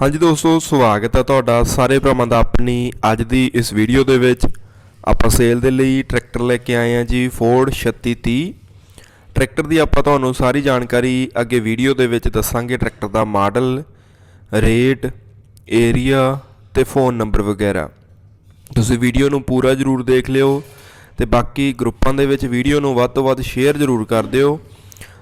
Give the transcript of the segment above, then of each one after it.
ਹਾਂਜੀ ਦੋਸਤੋ, ਸਵਾਗਤ ਹੈ ਤੁਹਾਡਾ ਸਾਰੇ ਭਰਾਵਾਂ ਦਾ ਆਪਣੀ ਅੱਜ ਦੀ ਇਸ ਵੀਡੀਓ ਦੇ ਵਿੱਚ। ਆਪਾਂ ਸੇਲ ਦੇ ਲਈ ਟਰੈਕਟਰ ਲੈ ਕੇ ਆਏ ਹਾਂ ਜੀ ਫੋਰਡ 3630 ਟਰੈਕਟਰ ਦੀ ਆਪਾਂ ਤੁਹਾਨੂੰ ਸਾਰੀ ਜਾਣਕਾਰੀ ਅੱਗੇ ਵੀਡੀਓ ਦੇ ਵਿੱਚ ਦੱਸਾਂਗੇ ਟਰੈਕਟਰ ਦਾ ਮਾਡਲ ਰੇਟ ਏਰੀਆ ਤੇ ਫੋਨ ਨੰਬਰ ਵਗੈਰਾ। ਤੁਸੀਂ ਵੀਡੀਓ ਨੂੰ ਪੂਰਾ ਜ਼ਰੂਰ ਦੇਖ ਲਿਓ ਤੇ ਬਾਕੀ ਗਰੁੱਪਾਂ ਦੇ ਵਿੱਚ ਵੀਡੀਓ ਨੂੰ ਵੱਧ ਤੋਂ ਵੱਧ ਸ਼ੇਅਰ ਜ਼ਰੂਰ ਕਰ ਦਿਓ।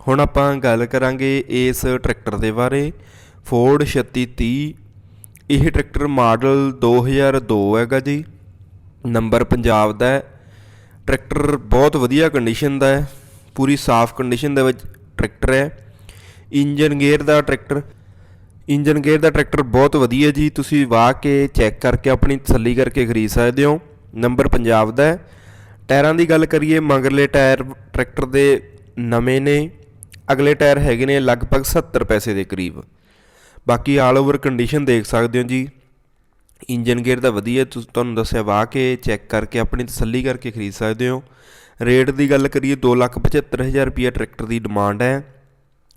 ਹੁਣ ਆਪਾਂ ਗੱਲ ਕਰਾਂਗੇ ਇਸ ਟਰੈਕਟਰ ਦੇ ਬਾਰੇ ਫੋਰਡ 3630 ਇਹ ਟਰੈਕਟਰ ਮਾਡਲ 2002 ਹੈਗਾ ਜੀ, ਨੰਬਰ ਪੰਜਾਬ ਦਾ ਹੈ। ਟਰੈਕਟਰ ਬਹੁਤ ਵਧੀਆ ਕੰਡੀਸ਼ਨ ਦਾ ਹੈ, ਪੂਰੀ ਸਾਫ਼ ਕੰਡੀਸ਼ਨ ਦੇ ਵਿੱਚ ਟਰੈਕਟਰ ਹੈ। ਇੰਜਨ ਗੇਅਰ ਦਾ ਟਰੈਕਟਰ, ਇੰਜਨ ਗੇਅਰ ਦਾ ਟਰੈਕਟਰ ਬਹੁਤ ਵਧੀਆ ਜੀ, ਤੁਸੀਂ ਵਾਹ ਕੇ ਚੈੱਕ ਕਰਕੇ ਆਪਣੀ ਤਸੱਲੀ ਕਰਕੇ ਖਰੀਦ ਸਕਦੇ ਹੋ, ਨੰਬਰ ਪੰਜਾਬ ਦਾ ਹੈ। ਟਾਇਰਾਂ ਦੀ ਗੱਲ ਕਰੀਏ, ਮਗਰਲੇ ਟਾਇਰ ਟਰੈਕਟਰ ਦੇ ਨਵੇਂ ਨੇ। ਅਗਲੇ ਟਾਇਰ ਹੈਗੇ ਨੇ ਲਗਭਗ 70 ਪੈਸੇ ਦੇ ਕਰੀਬ। ਬਾਕੀ ਆਲ ਓਵਰ ਕੰਡੀਸ਼ਨ ਦੇਖ ਸਕਦੇ ਹੋ ਜੀ। ਇੰਜਨ ਗੇਅਰ ਤਾਂ ਵਧੀਆ ਤੁਸ- ਤੁਹਾਨੂੰ ਦੱਸਿਆ ਵਾਹ ਕੇ ਚੈੱਕ ਕਰਕੇ, ਆਪਣੀ ਤਸੱਲੀ ਕਰਕੇ ਖਰੀਦ ਸਕਦੇ ਹੋ। ਰੇਟ ਦੀ ਗੱਲ ਕਰੀਏ 275000 ਰੁਪਏ ਟਰੈਕਟਰ ਦੀ ਡਿਮਾਂਡ ਹੈ।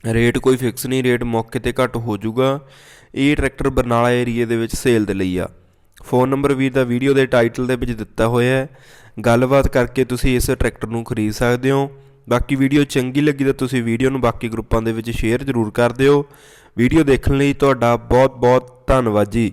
ਰੇਟ ਕੋਈ ਫਿਕਸ ਨਹੀਂ ਰੇਟ ਮੌਕੇ ਤੇ ਘੱਟ ਹੋ ਜਾਊਗਾ। ਇਹ ਟਰੈਕਟਰ ਬਰਨਾਲਾ ਏਰੀਏ ਦੇ ਵਿੱਚ ਸੇਲ ਦੇ ਲਈ ਆ। ਫੋਨ ਨੰਬਰ ਵੀਰ ਦਾ ਵੀਡੀਓ ਦੇ ਟਾਈਟਲ ਦੇ ਵਿੱਚ ਦਿੱਤਾ ਹੋਇਆ ਹੈ। ਗੱਲਬਾਤ ਕਰਕੇ ਤੁਸੀਂ ਇਸ ਟਰੈਕਟਰ ਨੂੰ ਖਰੀਦ ਸਕਦੇ ਹੋ। ਬਾਕੀ ਵੀਡੀਓ ਚੰਗੀ ਲੱਗੀ ਤਾਂ ਤੁਸੀਂ ਵੀਡੀਓ ਨੂੰ ਬਾਕੀ ਗਰੁੱਪਾਂ ਦੇ ਵਿੱਚ ਸ਼ੇਅਰ ਜ਼ਰੂਰ ਕਰ ਦਿਓ। ਵੀਡੀਓ ਦੇਖਣ ਲਈ ਤੁਹਾਡਾ ਬਹੁਤ ਬਹੁਤ ਧੰਨਵਾਦ ਜੀ।